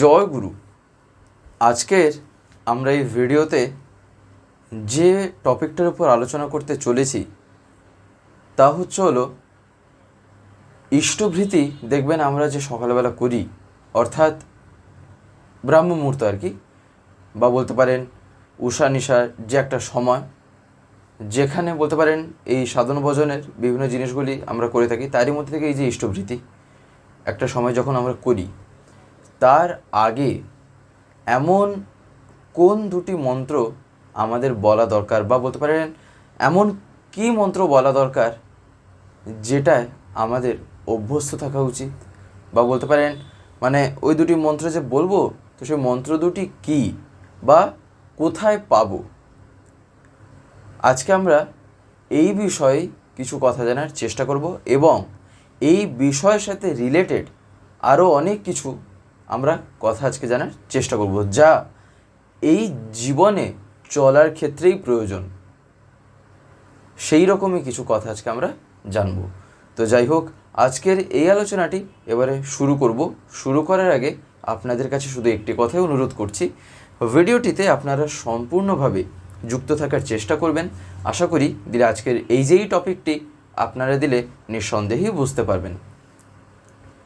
জয় গুরু। আজকের আমরা এই ভিডিওতে যে টপিকটার উপর আলোচনা করতে চলেছি, তা হচ্ছে হলো, ইষ্টভৃতি দেখবেন আমরা যে সকালবেলা করি, অর্থাৎ ব্রাহ্ম মুহূর্ত আর কি, বা বলতে পারেন উষা নিশার যে একটা সময়, যেখানে বলতে পারেন এই সাধন ভজনের বিভিন্ন জিনিসগুলি আমরা করে থাকি, তারই মধ্যে থেকে এই যে ইষ্টভৃতি, একটা সময় যখন আমরা করি তার আগে এমন কোন দুটি মন্ত্র আমাদের বলা দরকার বা বলতে পারেন এমন কি মন্ত্র বলা দরকার যেটায় আমাদের অভ্যস্ত থাকা উচিত? বা বলতে পারেন মানে ওই দুটি মন্ত্র যে বলব, তো সেই মন্ত্র দুটি কি বা কোথায় পাব? আজকে আমরা এই বিষয়ে কিছু কথা জানার চেষ্টা করব এবং এই বিষয়ের সাথে রিলেটেড আরও অনেক কিছু আমরা কথা আজকে জানার চেষ্টা করব। যা এই জীবনে চলার ক্ষেত্রেই প্রয়োজন, সেই রকমই কিছু কথা আজকে আমরা জানব। তো যাই হোক, আজকের এই আলোচনাটি এবারে শুরু করব। শুরু করার আগে আপনাদের কাছে শুধু একটি কথাই অনুরোধ করছি, ভিডিওটিতে আপনারা সম্পূর্ণভাবে যুক্ত থাকার চেষ্টা করবেন। আশা করি দিলে আজকের এই যেই টপিকটি আপনারা দিলে নিঃসন্দেহেই বুঝতে পারবেন।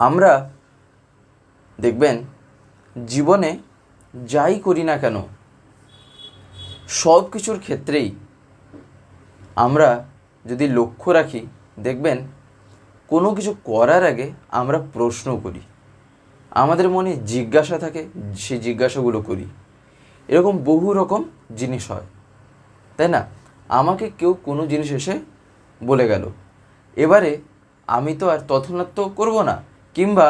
আমরা দেখবেন, জীবনে যাই করি না কেন সব কিছুর ক্ষেত্রেই আমরা যদি লক্ষ্য রাখি, দেখবেন কোনো কিছু করার আগে আমরা প্রশ্ন করি। আমাদের মনে জিজ্ঞাসা থাকে, সেই জিজ্ঞাসাগুলো করি। এরকম বহু রকম জিনিস হয়, তাই না? আমাকে কেউ কোনো জিনিস এসে বলে গেল, এবারে আমি তো আর তৎক্ষণাৎ করব না। কিংবা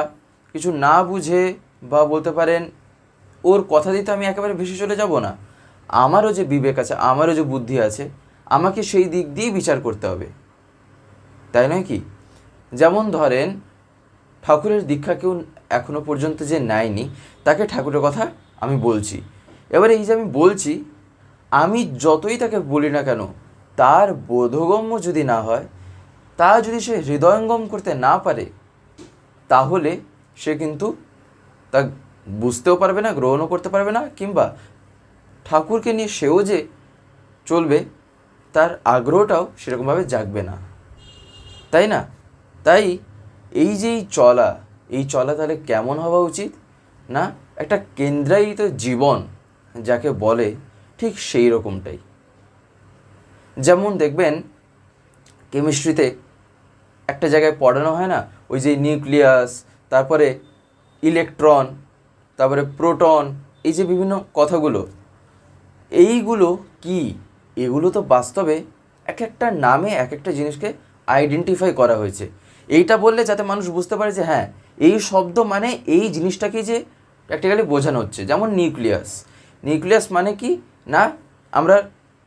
কিছু না বুঝে বা বলতে পারেন, ওর কথা দিতে আমি একেবারে ভেসে চলে যাব না। আমারও যে বিবেক আছে, আমারও যে বুদ্ধি আছে, আমাকে সেই দিক দিয়ে বিচার করতে হবে। তাই নয় কি? যেমন ধরেন, ঠাকুরের দীক্ষা কেউ এখনও পর্যন্ত যে নেয়নি, তাকে ঠাকুরের কথা আমি বলছি। এবারে এই যে আমি বলছি, আমি যতই তাকে বলি না কেন, তার বোধগম্য যদি না হয়, তা যদি সে হৃদয়ঙ্গম করতে না পারে, তাহলে সে কিন্তু তা বুঝতেও পারবে না, গ্রহণও করতে পারবে না, কিংবা ঠাকুরকে নিয়ে সেও যে চলবে, তার আগ্রহটাও সেরকমভাবে জাগবে না। তাই না? তাই এই যে এই চলা এই চলা তাহলে কেমন হওয়া উচিত? না, একটা কেন্দ্রায়িত জীবন যাকে বলে ঠিক সেই রকমটাই। যেমন দেখবেন, কেমিস্ট্রিতে একটা জায়গায় পড়ানো হয় না? ওই যে নিউক্লিয়াস তারপরে ইলেকট্রন তারপরে প্রোটন এই যে বিভিন্ন কথাগুলো, এইগুলো কি? এগুলো তো বাস্তবে এক একটা নামে এক একটা জিনিসকে আইডেন্টিফাই করা হয়েছে। এইটা বললে যাতে মানুষ বুঝতে পারে যে হ্যাঁ এই শব্দ মানে এই জিনিসটাকে যে প্র্যাকটিক্যালি বোঝানো হচ্ছে, যেমন নিউক্লিয়াস নিউক্লিয়াস মানে কি? না, আমরা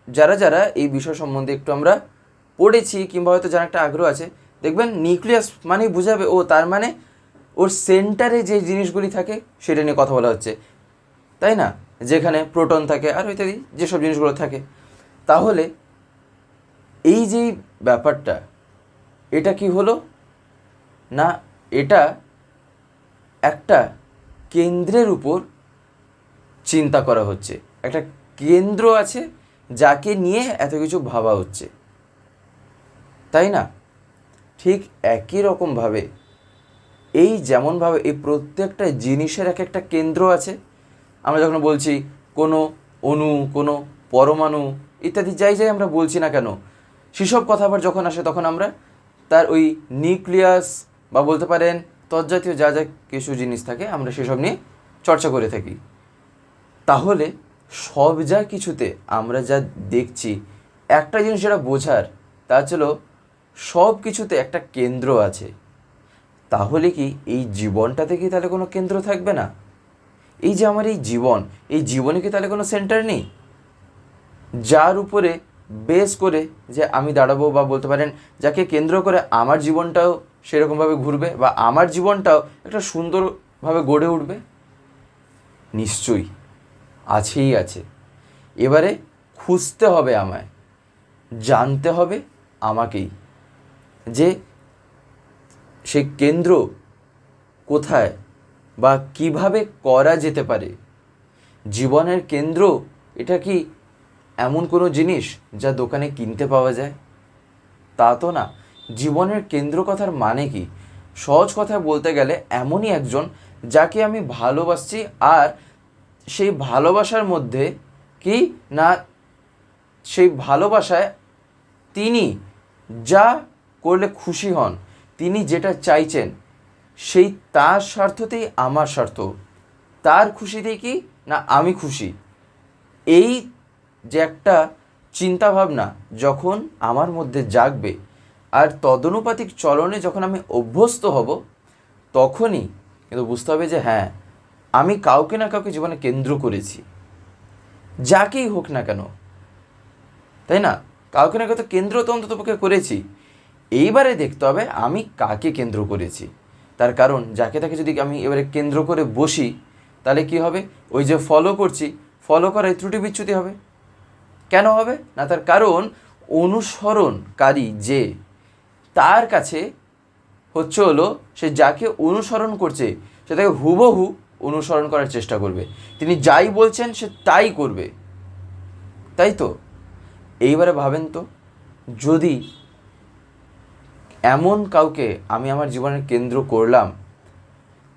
যারা যারা এই বিষয় সম্বন্ধে একটু আমরা পড়েছি কিংবা হয়তো যার একটা আগ্রহ আছে, দেখবেন নিউক্লিয়াস মানেই বোঝাবে, ও তার মানে ওর সেন্টারে যে জিনিসগুলি থাকে, সেটা নিয়ে কথা বলা হচ্ছে। তাই না? যেখানে প্রোটন থাকে আর ইত্যাদি, যেসব জিনিসগুলো থাকে। তাহলে এই যে ব্যাপারটা, এটা কি হলো? না, এটা একটা কেন্দ্রের উপর চিন্তা করা হচ্ছে। একটা কেন্দ্র আছে যাকে নিয়ে এত কিছু ভাবা হচ্ছে। তাই না? ঠিক একই রকমভাবে এই যেমনভাবে এই প্রত্যেকটা জিনিসের এক একটা কেন্দ্র আছে, আমরা যখন বলছি কোনো অণু, কোনো পরমাণু ইত্যাদি যাই যাই আমরা বলছি না কেন, সেসব কথা আবার যখন আসে তখন আমরা তার ওই নিউক্লিয়াস বা বলতে পারেন তজ্জাতীয় যা যা কিছু জিনিস থাকে আমরা সেসব নিয়ে চর্চা করে থাকি। তাহলে সব যা কিছুতে আমরা যা দেখছি, একটা জিনিস যেটা বোঝার তা ছিল সব কিছুতে একটা কেন্দ্র আছে। তাহলে কি এই জীবনটাতে কি তাহলে কোনো কেন্দ্র থাকবে না? এই যে আমার এই জীবন, এই জীবনে কি তাহলে কোনো সেন্টার নেই? যার উপরে বেস করে যে আমি দাঁড়াবো বা বলতে পারেন যাকে কেন্দ্র করে আমার জীবনটাও সেরকমভাবে ঘুরবে বা আমার জীবনটাও একটা সুন্দরভাবে গড়ে উঠবে? নিশ্চয়ই, আছেই আছে। এবারে খুঁজতে হবে আমায়, জানতে হবে আমাকেই যে সেই কেন্দ্র কোথায় বা কীভাবে করা যেতে পারে? জীবনের কেন্দ্র, এটা কি এমন কোনো জিনিস যা দোকানে কিনতে পাওয়া যায়? তা তো না। জীবনের কেন্দ্র কথার মানে কি? সহজ কথায় বলতে গেলে এমনই একজন যাকে আমি ভালোবাসছি আর সেই ভালোবাসার মধ্যে কি না সেই ভালোবাসায় তিনি যা করলে খুশি হন। তিনি যেটা চাইছেন, সেই তার স্বার্থতেই আমার স্বার্থ। তার খুশিতেই কি না আমি খুশি? এই যে একটা চিন্তাভাবনা যখন আমার মধ্যে জাগবে আর তদনুপাতিক চলনে যখন আমি অভ্যস্ত হব, তখনই কিন্তু বুঝতে হবে যে হ্যাঁ আমি কাউকে না কাউকে জীবনে কেন্দ্র করেছি। যাকেই হোক না কেন, তাই না? কাউকে না কাউকে কেন্দ্র তো অন্তত করেছি। এইবারে দেখতে হবে আমি কাকে কেন্দ্র করেছি। তার কারণ যাকে তাকে যদি আমি এবারে কেন্দ্র করে বসি, তাহলে কি হবে? ওই যে ফলো করছি ফলো করায় ত্রুটি বিচ্যুতি হবে। কেন হবে? না, তার কারণ অনুসরণকারী যে, তার কাছে হচ্ছে হলো, সে যাকে অনুসরণ করছে, সে তাকে হুবহু অনুসরণ করার চেষ্টা করবে। তিনি যাই বলছেন, সে তাই করবে। তাই তো? এইবারে ভাবেন তো, যদি এমন কাউকে আমি আমার জীবনের কেন্দ্র করলাম,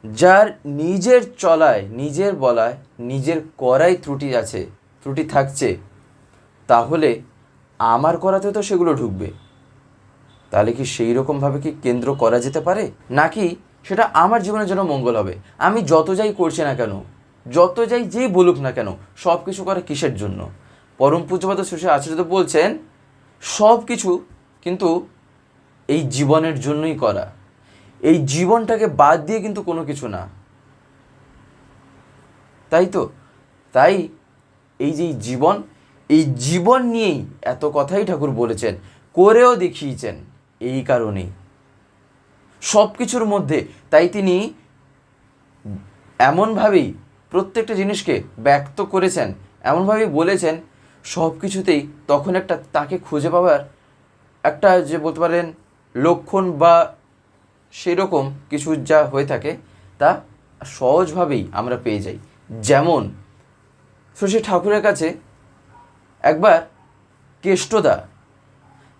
যার নিজের চলায়, নিজের বলায়, নিজের করাই ত্রুটি আছে, ত্রুটি থাকছে, তাহলে আমার করাতে তো সেগুলো ঢুকবে। তাহলে কি সেই রকমভাবে কি কেন্দ্র করা যেতে পারে? নাকি সেটা আমার জীবনের জন্য মঙ্গল হবে? আমি যত যাই করছি না কেন, যত যাই যেই বলুক না কেন সব কিছু করে কিসের জন্য? পরম পূজ্যপাত সুশী আচার্য বলছেন সব কিছু কিন্তু এই জীবনের জন্যই করা। এই জীবনটাকে বাদ দিয়ে কিন্তু কোনো কিছু না। তাই তো? তাই এই যে জীবন, এই জীবন নিয়েই এত কথাই ঠাকুর বলেছেন, করেও দেখিয়েছেন এই কারণেই। সব কিছুর মধ্যে তাই তিনি এমনভাবেই প্রত্যেকটা জিনিসকে ব্যক্ত করেছেন, এমনভাবেই বলেছেন সব কিছুতেই তখন একটা তাকে খুঁজে পাওয়ার একটা যে বলতে পারেন লক্ষণ বা সেরকম কিছু যা হয়ে থাকে, তা সহজভাবেই আমরা পেয়ে যাই। যেমন, শশী ঠাকুরের কাছে একবার কেষ্টদা,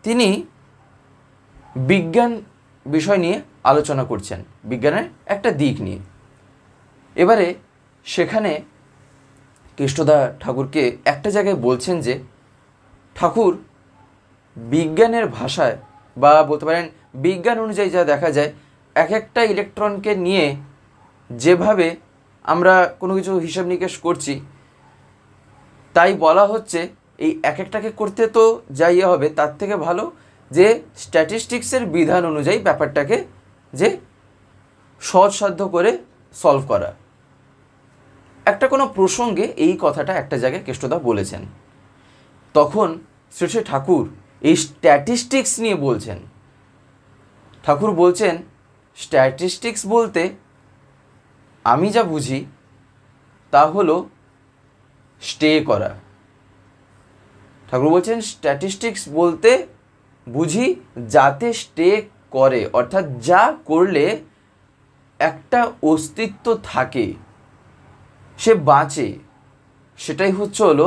তিনি বিজ্ঞান বিষয় নিয়ে আলোচনা করছেন, বিজ্ঞানের একটা দিক নিয়ে। এবারে সেখানে কৃষ্ণদা ঠাকুরকে একটা জায়গায় বলছেন যে, ঠাকুর, বিজ্ঞানের ভাষায় বা বলতে পারেন বিজ্ঞান অনুযায়ী যা দেখা যায় এক একটা ইলেকট্রনকে নিয়ে যেভাবে আমরা কোনো কিছু হিসাব নিকেশ করছি, তাই বলা হচ্ছে এই এক একটাকে করতে তো যাই হবে তার থেকে ভালো যে স্ট্যাটিস্টিক্সের বিধান অনুযায়ী ব্যাপারটাকে যে সহজসাধ্য করে সলভ করা। একটা কোনো প্রসঙ্গে এই কথাটা একটা জায়গায় কেষ্টদা বলেছেন। তখন শ্রী ঠাকুর এই স্ট্যাটিস্টিক্স নিয়ে বলছেন। ঠাকুর বলছেন স্ট্যাটিস্টিক্স বলতে আমি যা বুঝি তা হলো স্টে করা। ঠাকুর বলছেন স্ট্যাটিস্টিক্স বলতে বুঝি যাতে স্টে করে, অর্থাৎ যা করলে একটা অস্তিত্ব থাকে, সে বাঁচে। সেটাই হচ্ছে হলো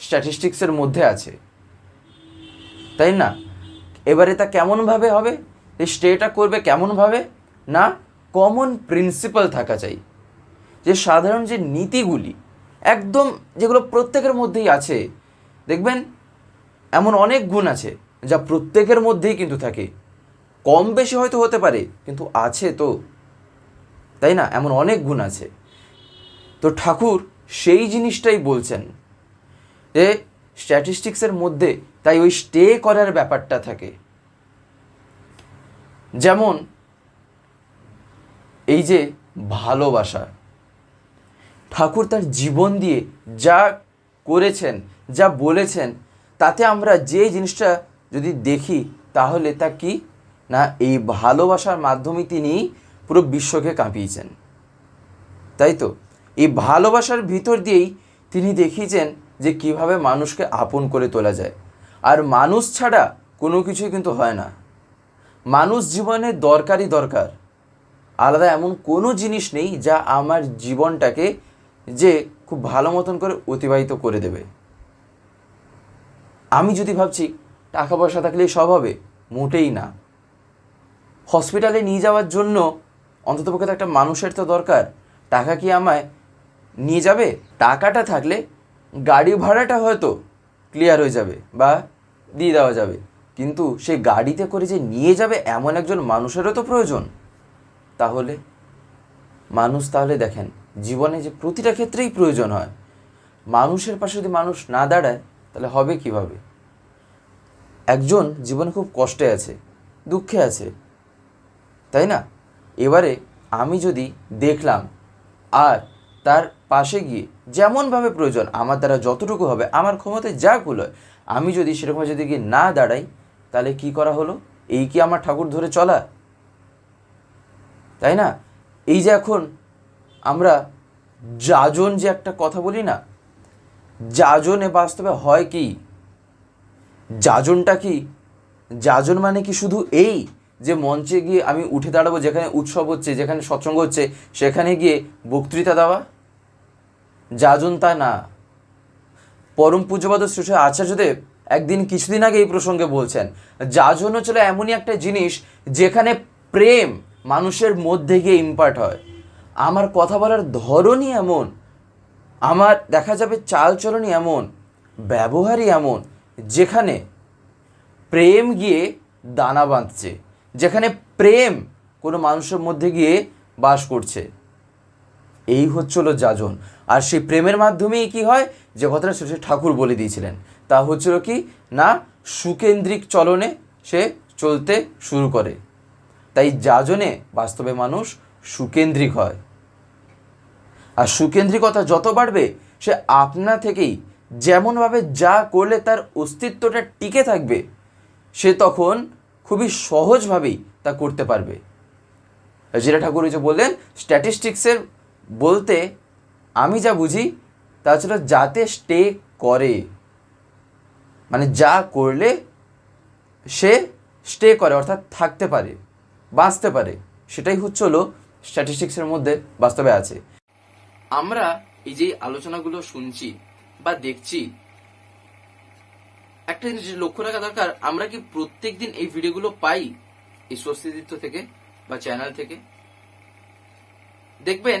স্ট্যাটিস্টিক্সের মধ্যে আছে। তাই না? এবারে তা কেমনভাবে হবে? এই স্টেটা করবে কেমনভাবে? না কমন প্রিন্সিপাল থাকা চাই। যে সাধারণ যে নীতিগুলি, একদম যেগুলো প্রত্যেকের মধ্যেই আছে, দেখবেন এমন অনেক গুণ আছে যা প্রত্যেকের মধ্যেই কিন্তু থাকে। কম বেশি হয়তো হতে পারে, কিন্তু আছে তো। তাই না? এমন অনেক গুণ আছে। তো ঠাকুর সেই জিনিসটাই বলছেন যে স্ট্যাটিস্টিক্সের মধ্যে তাই ওই স্টে করার ব্যাপারটা থাকে। যেমন, এই যে ভালোবাসা, ঠাকুর তার জীবন দিয়ে যা করেছেন, যা বলেছেন, তাতে আমরা যে জিনিসটা যদি দেখি, তাহলে তা কি? না, এই ভালোবাসার মাধ্যমে তিনি পুরো বিশ্বকে কাঁপিয়েছেন। তাই তো? এই ভালোবাসার ভিতর দিয়েই তিনি দেখিয়েছেন যে কীভাবে মানুষকে আপন করে তোলা যায়। আর মানুষ ছাড়া কোনো কিছুই কিন্তু হয় না। মানুষ জীবনে দরকারই দরকার। আলাদা এমন কোনো জিনিস নেই যা আমার জীবনটাকে যে খুব ভালো মতন করে অতিবাহিত করে দেবে। আমি যদি ভাবছি টাকা পয়সা থাকলেই সব হবে, মোটেই না। হসপিটালে নিয়ে যাওয়ার জন্য অন্ততপক্ষে তো একটা মানুষের তো দরকার। টাকা কি আমায় নিয়ে যাবে? টাকাটা থাকলে গাড়ি ভাড়াটা হয়তো ক্লিয়ার হয়ে যাবে বা দিয়ে দেওয়া যাবে। কিন্তু সেই গাড়িতে করে যে নিয়ে যাবে এমন একজন মানুষেরও তো প্রয়োজন। তাহলে? মানুষ তাহলে দেখেন, জীবনে যে প্রতিটা ক্ষেত্রেই প্রয়োজন হয়। মানুষের পাশে যদি মানুষ না দাঁড়ায়, তাহলে হবে কীভাবে? একজন জীবনে খুব কষ্টে আছে, দুঃখে আছে, তাই না? এবারে আমি যদি দেখলাম আর তার পাশে গিয়ে যেমনভাবে প্রয়োজন, আমার দ্বারা যতটুকু হবে, আমার ক্ষমতায় যা কুলোয় আমি যদি সেরকম যদি গিয়ে না দাঁড়াই, তাহলে কি করা হলো? এই কি আমার ঠাকুর ধরে চলা? তাই না? এই যে এখন আমরা যাজন যে একটা কথা বলি না, যাজনে বাস্তবে হয় কি? যাজনটা কি? যাজন মানে কি শুধু এই যে মঞ্চে গিয়ে আমি উঠে দাঁড়াবো, যেখানে উৎসব হচ্ছে, যেখানে সৎসঙ্গ হচ্ছে, সেখানে গিয়ে বক্তৃতা দেওয়া? যাজন তা না। পরম পূজ্যপাদ শ্রী আচার্যদেব একদিন কিছুদিন আগে এই প্রসঙ্গে বলছেন যাজন হচ্ছিল এমনই একটা জিনিস যেখানে প্রেম মানুষের মধ্যে গিয়ে ইম্পার্ট হয়। আমার কথা বলার ধরনই এমন, আমার দেখা যাবে চালচলনই এমন, ব্যবহারই এমন, যেখানে প্রেম গিয়ে দানা বাঁধছে, যেখানে প্রেম কোনো মানুষের মধ্যে গিয়ে বাস করছে। এই হচ্ছিল যাজন। আর সেই প্রেমের মাধ্যমেই কি হয়? যে কথাটা শ্রী ঠাকুর বলে দিয়েছিলেন। তা হচ্ছিল কি? না, সুকেন্দ্রিক চলনে সে চলতে শুরু করে। তাই যাজনে বাস্তবে মানুষ সুকেন্দ্রিক হয়। আর সুকেন্দ্রিকতা যত বাড়বে, সে আপনা থেকেই যেমনভাবে যা করলে তার অস্তিত্বটা টিকে থাকবে, সে তখন খুবই সহজভাবেই তা করতে পারবে। যেটা ঠাকুর যে বললেন স্ট্যাটিস্টিক্সের বলতে আমি যা বুঝি, তা ছিল যাতে স্টে করে। মানে যা করলে সে স্টে করে, অর্থাৎ থাকতে পারে, বাঁচতে পারে। সেটাই হচ্ছে হলো স্ট্যাটিস্টিক্সের মধ্যে বাস্তবে আছে। আমরা এই যে আলোচনাগুলো শুনছি বা দেখছি, একটা জিনিস লক্ষ্য রাখা দরকার, আমরা কি প্রত্যেক দিন এই ভিডিওগুলো পাই এই স্বস্তিদিত্য থেকে বা চ্যানেল থেকে? দেখবেন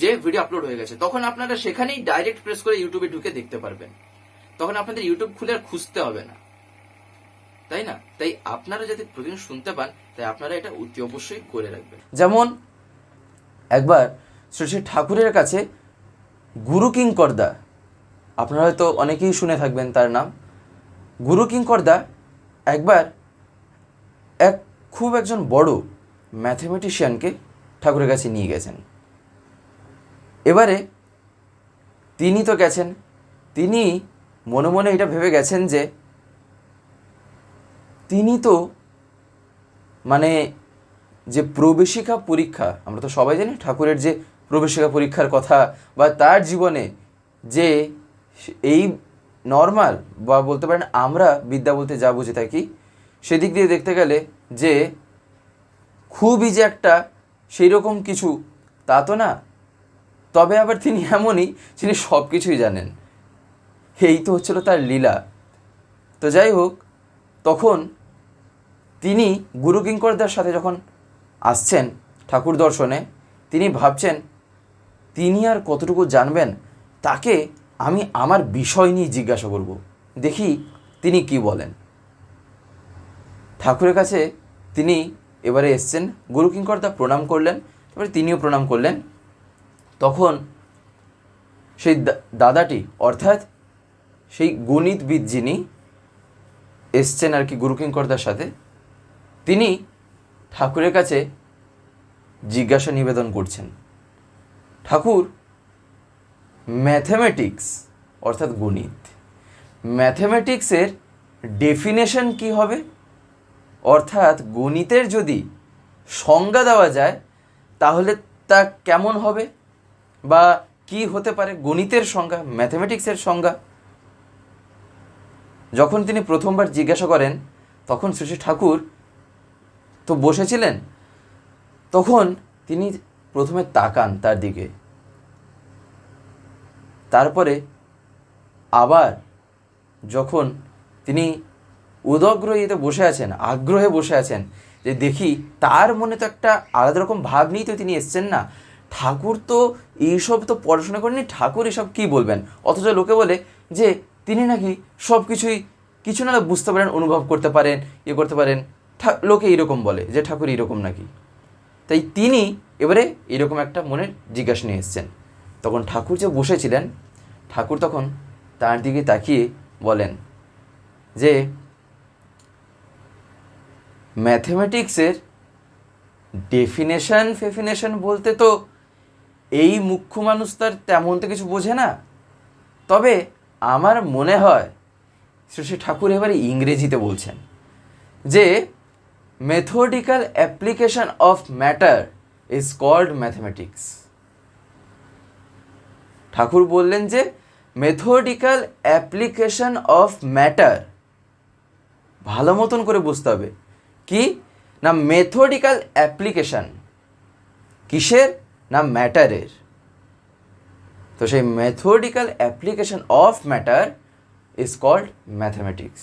যে ভিডিও আপলোড হয়ে গেছে, তখন আপনারা সেখানেই ডাইরেক্ট প্রেস করে ইউটিউবে ঢুকে দেখতে পারবেন। তখন আপনাদের ইউটিউব খুলে আর খুঁজতে হবে না। তাই না? তাই আপনারা যাতে প্রতিদিন শুনতে পান, তাই আপনারা এটা অতি অবশ্যই করে রাখবেন। যেমন, একবার শ্রী শ্রী ঠাকুরের কাছে গুরু কিঙ্করদা, আপনারা হয়তো অনেকেই শুনে থাকবেন তার নাম। গুরু কিঙ্করদা একবার এক খুব একজন বড় ম্যাথমেটিশিয়ানকে ঠাকুরের কাছে নিয়ে গেছেন। এবারে তিনি তো গেছেন। তিনি মনে মনে এটা ভেবে গেছেন যে তিনি তো মানে যে প্রবেশিকা পরীক্ষা, আমরা তো সবাই জানি ঠাকুরের যে প্রবেশিকা পরীক্ষার কথা বা তার জীবনে যে এই নর্মাল বা বলতে পারেন আমরা বিদ্যা বলতে যা বুঝে থাকি, সেদিক দিয়ে দেখতে গেলে যে খুবই যে একটা সেই রকম কিছু তা তো না তবে আবার তিনি এমনই যিনি সব কিছুই জানেন। এই তো হচ্ছিল তার লীলা। তো যাই হোক, তখন তিনি গুরু কিঙ্করদার সাথে যখন আসছেন ঠাকুর দর্শনে, তিনি ভাবছেন, তিনি আর কতটুকু জানবেন? তাকে আমি আমার বিষয় নিয়ে জিজ্ঞাসা করব। দেখি তিনি কি বলেন। ঠাকুরের কাছে তিনি এবারে এসছেন, গুরু কিঙ্করদা প্রণাম করলেন এবারে তিনিও প্রণাম করলেন। তখন সেই দাদাটি, অর্থাৎ সেই গণিতবিদ যিনি এসছেন আর কি গুরু কিঙ্করদার সাথে, তিনি ঠাকুরের কাছে জিজ্ঞাসা নিবেদন করছেন। ঠাকুর ম্যাথমেটিক্স অর্থাৎ গণিত ম্যাথমেটিক্সের ডেফিনেশন কি হবে? অর্থাৎ গণিতের যদি সংজ্ঞা দেওয়া যায়, তাহলে তা কেমন হবে? বা কি হতে পারে? গণিতের সংজ্ঞা ম্যাথমেটিক্সের সংজ্ঞা। যখন তিনি প্রথমবার জিজ্ঞাসা করেন, তখন শ্রী ঠাকুর তো বসেছিলেন, তখন তিনি প্রথমে তাকান তার দিকে। তারপরে আবার যখন তিনি উদগ্রহীতে বসে আছেন, আগ্রহে বসে আছেন যে দেখি তার মনে তো একটা আলাদা রকম ভাব নিয়েই তো তিনি এসছেন না ঠাকুর তো এইসব তো পড়াশোনা করেনি ঠাকুর এসব কী বলবেন? অথচ লোকে বলে যে তিনি নাকি সব কিছুই কিছু না বুঝতে পারেন, অনুভব করতে পারেন ইয়ে করতে পারেন। লোকে এইরকম বলে যে ঠাকুর এইরকম নাকি। তাই তিনি এবারে এরকম একটা মনের জিজ্ঞাসা নিয়ে এসছেন। তখন ঠাকুর যে বসেছিলেন, ঠাকুর তখন তার দিকে তাকিয়ে বলেন যে ম্যাথমেটিক্সের ডেফিনেশন ফেফিনেশন বলতে তো এই মুখ্য মানুষ তার তেমন তো কিছু বোঝে না। তবে আমার মনে হয় শ্রী শ্রী ঠাকুর এবারে ইংরেজিতে বলছেন যে methodical application of matter is called mathematics Thakur বললেন যে মেথডিক্যাল অ্যাপ্লিকেশন অফ ম্যাটার ভালো মতন করে বুঝতে হবে। কি? না মেথডিক্যাল অ্যাপ্লিকেশন কিসের? না ম্যাটারের। তো সেই methodical application of matter is called mathematics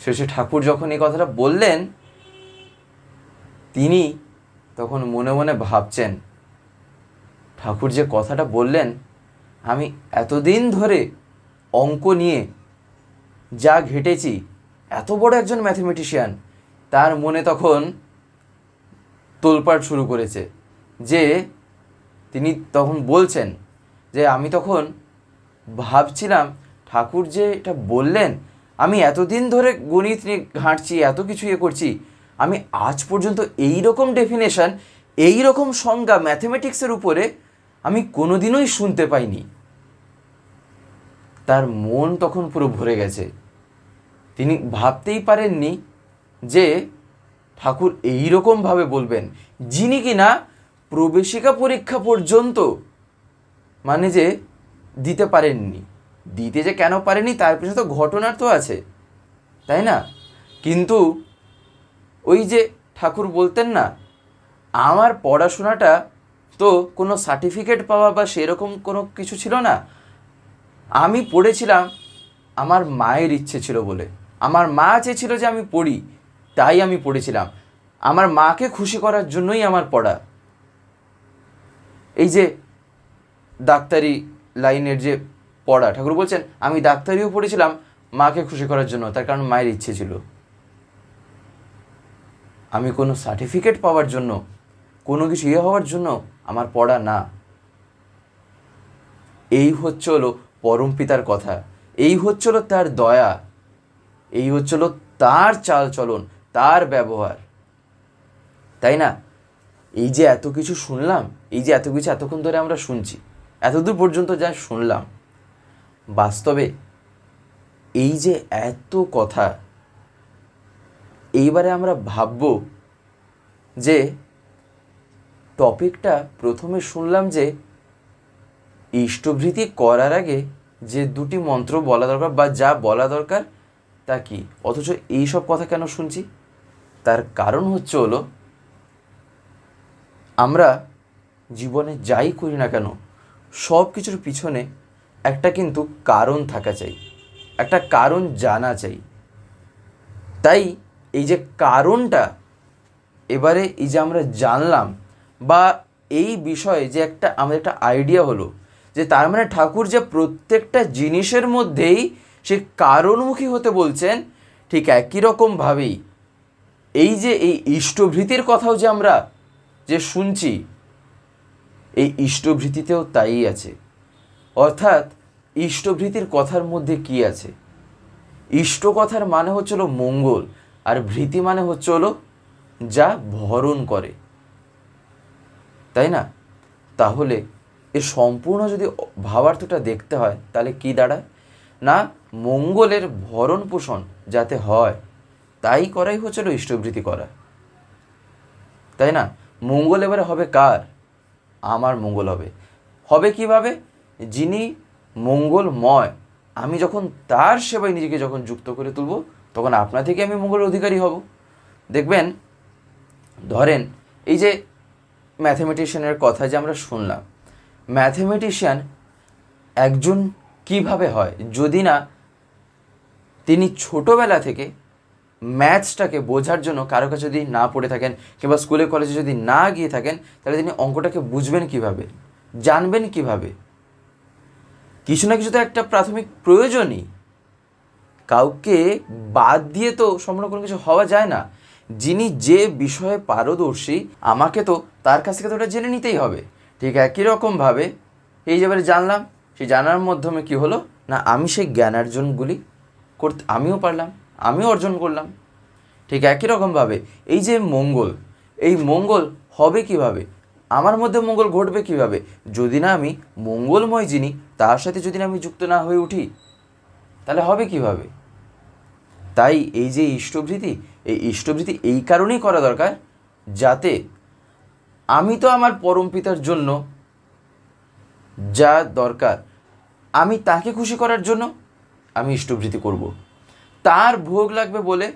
Shri Thakur যখন এই কথাটা বললেন, তিনি তখন মনে মনে ভাবছেন, ঠাকুর যে কথাটা বললেন, আমি এতদিন ধরে অঙ্ক নিয়ে যা ঘেটেছি, এত বড় একজন ম্যাথমেটিশিয়ান তার মনে তখন তোলপাড় শুরু করেছে যে তিনি তখন বলছেন যে, আমি তখন ভাবছিলাম, ঠাকুর যে এটা বললেন, আমি এতদিন ধরে গণিত নিয়ে ঘাঁটছি, এত কিছু ইয়ে করছি, আমি আজ পর্যন্ত এই রকম ডেফিনেশন এই রকম সংজ্ঞা ম্যাথমেটিক্সের উপরে আমি কোনোদিনই শুনতে পাইনি। তার মন তখন পুরো ভরে গেছে। তিনি ভাবতেই পারেননি যে, ঠাকুর এই রকমভাবে বলবেন, যিনি কিনা প্রবেশিকা পরীক্ষা পর্যন্ত মানে যে দিতে পারেননি। দিতে যে কেন পারেনি তার পিছনে তো ঘটনার তো আছে, তাই না? কিন্তু ওই যে ঠাকুর বলতেন না, আমার পড়াশোনাটা তো কোনো সার্টিফিকেট পাওয়া বা সেরকম কোনো কিছু ছিল না। আমি পড়েছিলাম, আমার মায়ের ইচ্ছে ছিল বলে। আমার মা চেয়েছিল যে আমি পড়ি, তাই আমি পড়েছিলাম। আমার মাকে খুশি করার জন্যই আমার পড়া। এই যে ডাক্তারি লাইনের যে পড়া, ঠাকুর বলছেন, আমি ডাক্তারিও পড়েছিলাম মাকে খুশি করার জন্য, তার কারণ মায়ের ইচ্ছে ছিল। আমি কোনো সার্টিফিকেট পাওয়ার জন্য, কোনো কিছু ইয়ে হওয়ার জন্য আমার পড়া না। এই হচ্ছে হলো পরম পিতার কথা। এই হচ্ছে হলো তার দয়া। এই হচ্ছে হলো তার চাল চলন তার ব্যবহার। তাই না? এই যে এত কিছু শুনলাম, এই যে এত কিছু এতক্ষণ ধরে আমরা শুনছি, এতদূর পর্যন্ত যা শুনলাম, বাস্তবে এই যে এত কথা, এইবারে আমরা ভাবব যে টপিকটা প্রথমে শুনলাম যে ইষ্টভৃতি করার আগে যে দুটি মন্ত্র বলা দরকার বা যা বলা দরকার তা কি? অথচ এই সব কথা কেন শুনছি? তার কারণ হচ্ছে হলো আমরা জীবনে যাই করি না কেন, সব কিছুর পিছনে একটা কিন্তু কারণ থাকা চাই, একটা কারণ জানা চাই। তাই এই যে কারণটা, এবারে এই যে আমরা জানলাম বা এই বিষয়ে যে একটা আমাদের একটা আইডিয়া হলো যে তার মানে ঠাকুর যে প্রত্যেকটা জিনিসের মধ্যেই সে কারণমুখী হতে বলছেন, ঠিক একই রকমভাবেই এই যে এই ইষ্টভৃতির কথাও যে আমরা যে শুনছি, এই ইষ্টভৃতিতেও তাই আছে। অর্থাৎ, ইষ্টভৃতির কথার মধ্যে কি আছে? ইষ্ট কথার মানে হচ্ছে হলো মঙ্গল, আর ভৃতি মানে হচ্ছে হলো যা ভরণ করে। তাই না? তাহলে এ সম্পূর্ণ যদি ভাবার্থটা দেখতে হয়, তাহলে কি দাঁড়ায়? না, মঙ্গলের ভরণ পোষণ যাতে হয়, তাই করাই হচ্ছিল ইষ্টভৃতি করা। তাই না? মঙ্গল এবারে হবে কার? আমার মঙ্গল হবে। হবে কীভাবে? যিনি মঙ্গলময়। আমি যখন তার সেবায় নিজেকে যখন যুক্ত করে তুলব, তখন আপনা থেকে আমি মঙ্গলের অধিকারী হব। দেখবেন, ধরেন, এই যে ম্যাথমেটিশিয়ানের কথা যে আমরা শুনলাম, ম্যাথমেটিশিয়ান একজন কীভাবে হয়? যদি না, তিনি ছোটোবেলা থেকে ম্যাথসটাকে বোঝার জন্য কারও কাছে যদি না পড়ে থাকেন কিংবা স্কুলে কলেজে যদি না গিয়ে থাকেন, তাহলে তিনি অঙ্কটাকে বুঝবেন কীভাবে? জানবেন কীভাবে? কিছু না কিছু তো একটা প্রাথমিক প্রয়োজনই। কাউকে বাদ দিয়ে তো সম্পূর্ণ কোনো কিছু হওয়া যায় না। যিনি যে বিষয়ে পারদর্শী, আমাকে তো তার কাছ থেকে তো ওটা জেনে নিতেই হবে। ঠিক একই রকমভাবে এই যে এবারে জানলাম, সেই জানার মাধ্যমে কি হলো? না, আমি সেই জ্ঞানার্জনগুলি করতে, আমিও পারলাম। আমিও অর্জন করলাম। ঠিক একই রকমভাবে এই যে মঙ্গল, এই মঙ্গল হবে কীভাবে? আমার মধ্যে মঙ্গল ঘটবে কীভাবে? যদি না আমি মঙ্গলময় যিনি, তার সাথে যদি না আমি যুক্ত না হয়ে উঠি, তাহলে হবে কীভাবে? তাই এই যে ইষ্টভৃতি, এই ইষ্টভৃতি এই কারণেই করা দরকার যাতে আমি তো আমার পরম পিতার জন্য যা দরকার, আমি তাকে খুশি করার জন্য আমি ইষ্টভৃতি করব। তার ভোগ লাগবে বলে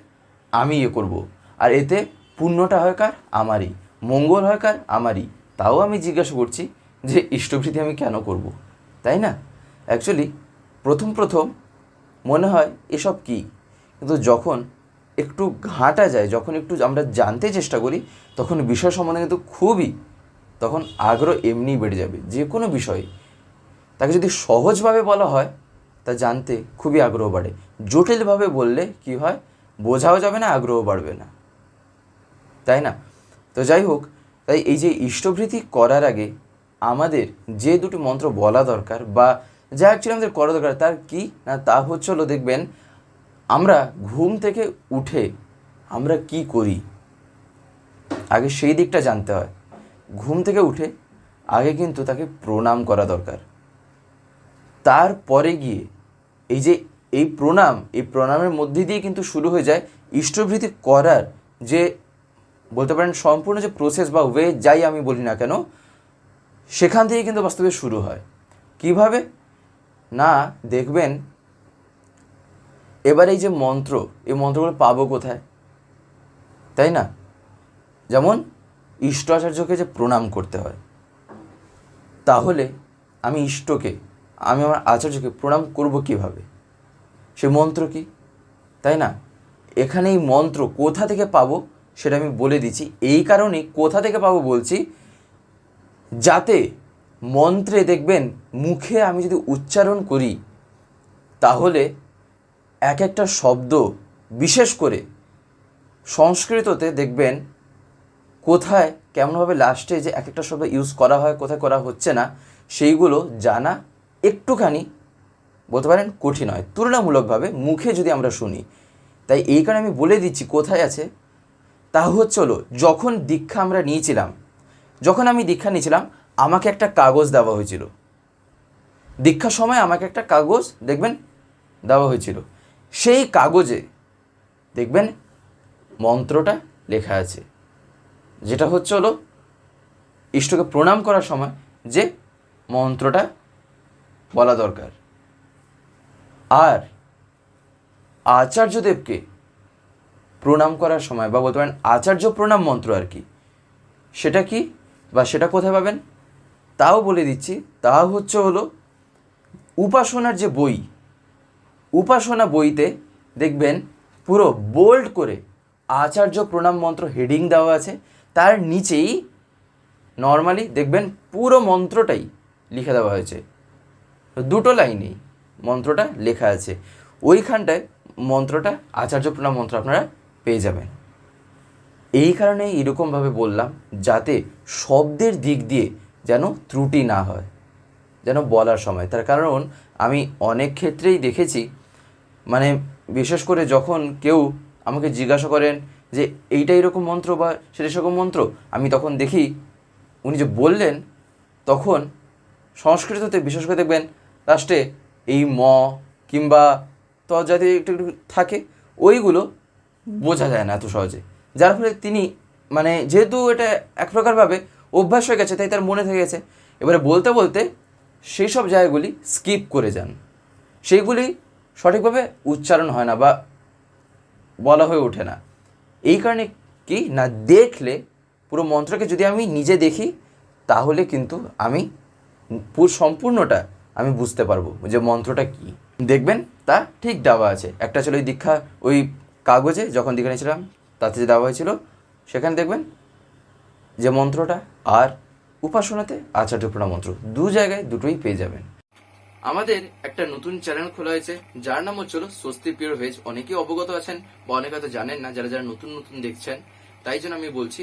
আমি ইয়ে করব। আর এতে পুণ্যটা হয় কার? আমারই। মঙ্গল হয় কার? আমারই। তাও আমি জিজ্ঞাসা করছি যে ইষ্টভৃতি আমি কেন করব। তাই না? অ্যাকচুয়ালি প্রথম প্রথম মনে হয় এসব কি? কিন্তু যখন একটু ঘাঁটা যায়, যখন একটু আমরা জানতে চেষ্টা করি, তখন বিষয় সম্বন্ধে কিন্তু খুবই, তখন আগ্রহ এমনিই বেড়ে যাবে, যে কোনো বিষয়ে। তাকে যদি সহজভাবে বলা হয় তা জানতে খুবই আগ্রহ বাড়ে। জটিলভাবে বললে কি হয়? বোঝাও যাবে না, আগ্রহ বাড়বে না। তাই না? তো যাই হোক, তাই এই যে ইষ্টভৃতি করার আগে আমাদের যে দুটি মন্ত্র বলা দরকার বা যা অ্যাকচুয়ালি আমাদের করা দরকার, তার কি না তা হচ্ছে হলো দেখবেন, আমরা ঘুম থেকে উঠে আমরা কি করি? আগে সেই দিকটা জানতে হয়। ঘুম থেকে উঠে আগে কিন্তু তাকে প্রণাম করা দরকার। তারপরে গিয়ে এই যে, এই প্রণাম, এই প্রণামের মধ্যে দিয়ে কিন্তু শুরু হয়ে যায় ইষ্টভৃতি করার যে, বলতে পারেন সম্পূর্ণ যে প্রসেস বা ওয়ে যাই আমি বলি না কেন, সেখান থেকে কিন্তু বাস্তবে শুরু হয়। কীভাবে? না, দেখবেন এবার এই যে মন্ত্র, এই মন্ত্রগুলো পাবো কোথায়? তাই না? যেমন ইষ্ট আচার্যকে যে প্রণাম করতে হয়, তাহলে আমি ইষ্টকে আমি আমার আচার্যকে প্রণাম করব কীভাবে? সে মন্ত্র কি? তাই না? এখানে এই মন্ত্র কোথা থেকে পাবো সেটা আমি বলে দিচ্ছি। এই কারণেই কোথা থেকে পাবো বলছি, যাতে মন্ত্রে দেখবেন মুখে আমি যদি উচ্চারণ করি, তাহলে এক একটা শব্দ বিশেষ করে সংস্কৃততে দেখবেন কোথায় কেমনভাবে লাস্টে যে এক একটা শব্দ ইউজ করা হয়, কোথায় করা হচ্ছে না, সেইগুলো জানা একটুখানি বলতে পারেন কঠিন হয়। তুলনামূলকভাবে মুখে যদি আমরা শুনি, তাই এই কারণে আমি বলে দিচ্ছি কোথায় আছে। তা হচ্ছে হলো, যখন দীক্ষা আমরা নিয়েছিলাম, যখন আমি দীক্ষা নিয়েছিলাম, আমাকে একটা কাগজ দেওয়া হয়েছিল। দীক্ষার সময় আমাকে একটা কাগজ, দেখবেন, দেওয়া হয়েছিল। সেই কাগজে, দেখবেন, মন্ত্রটা লেখা আছে। যেটা হচ্ছে হলো, ইষ্টকে প্রণাম করার সময় যে মন্ত্রটা বলা দরকার। আর আচার্যদেবকে প্রণাম করার সময় বা বলতে পারেন আচার্য প্রণাম মন্ত্র আর কি, সেটা কি বা সেটা কোথায় পাবেন? তাও বলে দিচ্ছি, তা হচ্ছে হলো উপাসনার যে বই, উপাসনা বইতে দেখবেন পুরো বোল্ড করে আচার্য প্রণাম মন্ত্র হেডিং দেওয়া আছে, তার নিচেই নর্মালি দেখবেন পুরো মন্ত্রটাই লিখে দেওয়া হয়েছে। দুটো লাইনেই মন্ত্রটা লেখা আছে। ওইখানটায় মন্ত্রটা আচার্য প্রণাম মন্ত্র আপনারা পেয়ে যাবেন। এই কারণে এরকমভাবে বললাম, যাতে শব্দের দিক দিয়ে যেন ত্রুটি না হয়, যেন বলার সময়। তার কারণ, আমি অনেক ক্ষেত্রেই দেখেছি মানে বিশেষ করে যখন কেউ আমাকে জিজ্ঞাসা করেন যে এইটা এরকম মন্ত্র বা সেটা সেরকম মন্ত্র? আমি তখন দেখি, উনি যে বললেন, তখন সংস্কৃততে বিশেষ করে দেখবেন লাস্টে এই ম কিংবা ত জাতীয় একটু একটু থাকে, ওইগুলো বোঝা যায় না এত সহজে। যার ফলে তিনি মানে যেহেতু এটা এক প্রকারভাবে অভ্যাস হয়ে গেছে, তাই তার মনে থেকে গেছে। এবারে বলতে বলতে সেই সব জায়গাগুলি স্কিপ করে যান। সেইগুলি সঠিকভাবে উচ্চারণ হয় না বা বলা হয়ে ওঠে না। এই কারণে কি না দেখলে পুরো মন্ত্রকে যদি আমি নিজে দেখি, তাহলে কিন্তু আমি পুরো, সম্পূর্ণটা আমি বুঝতে পারব যে মন্ত্রটা কি। দেখবেন, তা ঠিক দেওয়া আছে। একটা ছিল ওই দীক্ষা, ওই কাগজে যখন দীক্ষা নিয়েছিলাম, তাতে যে দেওয়া হয়েছিল, সেখানে দেখবেন যে মন্ত্রটা আর উপাসনাতে আচার্য প্রণাম মন্ত্র, দু জায়গায় দুটোই পেয়ে যাবেন। আমাদের একটা নতুন চ্যানেল খোলা হয়েছে, যার নাম হচ্ছিল স্বস্তি পিওর ভেজ অনেকেই অবগত আছেন, বা অনেকে হয়তো জানেন না, যারা যারা নতুন নতুন দেখছেন, তাই জন্য আমি বলছি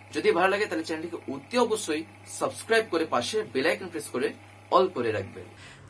যদি ভালো লাগে, তাহলে চ্যানেলটিকে অতি অবশ্যই সাবস্ক্রাইব করে পাশে বেল আইকন প্রেস করে অল করে রাখবেন।